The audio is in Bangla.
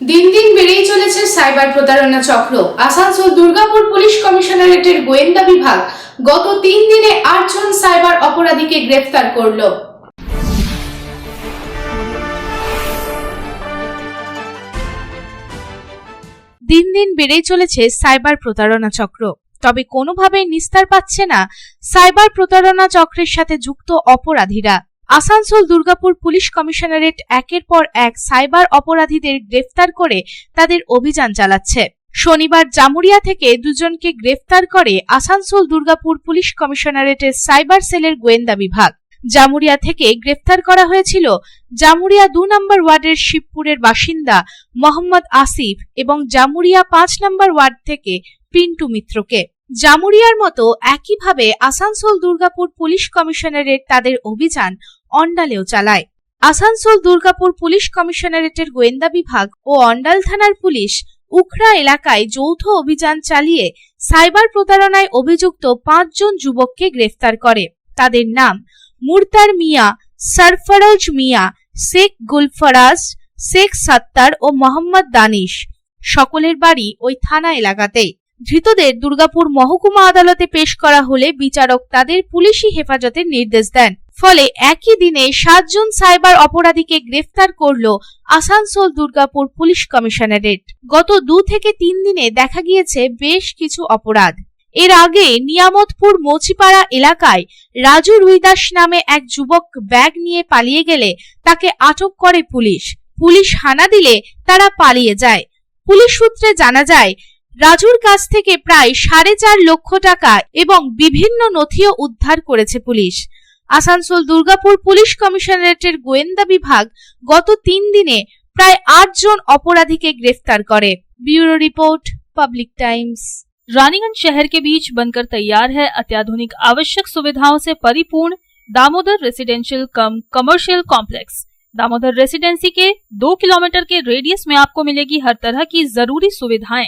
দিন দিন বেড়েই চলেছে সাইবার প্রতারণা চক্র। আসানসোল দুর্গাপুর পুলিশ কমিশনারেটের গোয়েন্দা বিভাগ গত তিন দিনে আটজন সাইবার অপরাধীকে গ্রেফতার করল। দিন দিন বেড়েই চলেছে সাইবার প্রতারণা চক্র। তবে কোনোভাবেই নিস্তার পাচ্ছে না সাইবার প্রতারণা চক্রের সাথে যুক্ত অপরাধীরা। আসানসোল দুর্গাপুর পুলিশ কমিশনারেট একের পর এক সাইবার অপরাধীদের গ্রেফতার করে তাদের অভিযান চালাচ্ছে। শনিবার জামুরিয়া থেকে দুজনকে গ্রেফতার করে আসানসোল দুর্গাপুর পুলিশ কমিশনারেটের সাইবার সেলের গোয়েন্দা বিভাগ। জামুরিয়া থেকে গ্রেফতার করা হয়েছিল জামুরিয়া দু নম্বর ওয়ার্ডের শিবপুরের বাসিন্দা মোহাম্মদ আসিফ এবং জামুরিয়া পাঁচ নম্বর ওয়ার্ড থেকে পিন্টু মিত্রকে। জামুরিয়ার মতো একইভাবে আসানসোল দুর্গাপুর পুলিশ কমিশনারেট তাদের অভিযান অন্ডালেও চালায়। আসানসোল দুর্গাপুর পুলিশ কমিশনারেটের গোয়েন্দা বিভাগ ও অন্ডাল থানার পুলিশ উখরা এলাকায় যৌথ অভিযান চালিয়ে সাইবার প্রতারণায় অভিযুক্ত পাঁচজন যুবককে গ্রেফতার করে। তাদের নাম মুরতার মিয়া, সরফরজ মিয়া, শেখ গুলফরাজ, শেখ সাত্তার ও মোহাম্মদ দানিশ। সকলের বাড়ি ওই থানা এলাকাতেই। ধৃতদের দুর্গাপুর মহকুমা আদালতে পেশ করা হলে বিচারক তাদের পুলিশি হেফাজতের নির্দেশ দেন। ফলে একই দিনে সাতজন সাইবার অপরাধীকে গ্রেফতার করল আসানসোল দুর্গাপুর পুলিশ কমিশনারেট। গত দু থেকে তিন দিনে দেখা গিয়েছে বেশ কিছু অপরাধ। এর আগে নিয়ামতপুর মচিপাড়া এলাকায় রাজু রুইদাস নামে এক যুবক ব্যাগ নিয়ে পালিয়ে গেলে তাকে আটক করে পুলিশ। পুলিশ হানা দিলে তারা পালিয়ে যায়। পুলিশ সূত্রে জানা যায় রাজুর কাছ থেকে প্রায় সাড়ে চার লক্ষ টাকা এবং বিভিন্ন নথিও উদ্ধার করেছে পুলিশ আসানসোল দুর্গাপুর পুলিশ কমিশনারেটের গোয়েন্দা বিভাগ গত তিন দিনে প্রায় আটজন অপরাধীকে গ্রেফতার করে bureau report public times Raniganj शहर के बीच बनकर तैयार है अत्याधुनिक आवश्यक सुविधाओं से परिपूर्ण Damodar residential cum commercial complex Damodar residency के दो किलोमीटर के रेडियस में आपको मिलेगी हर तरह की जरूरी सुविधाएं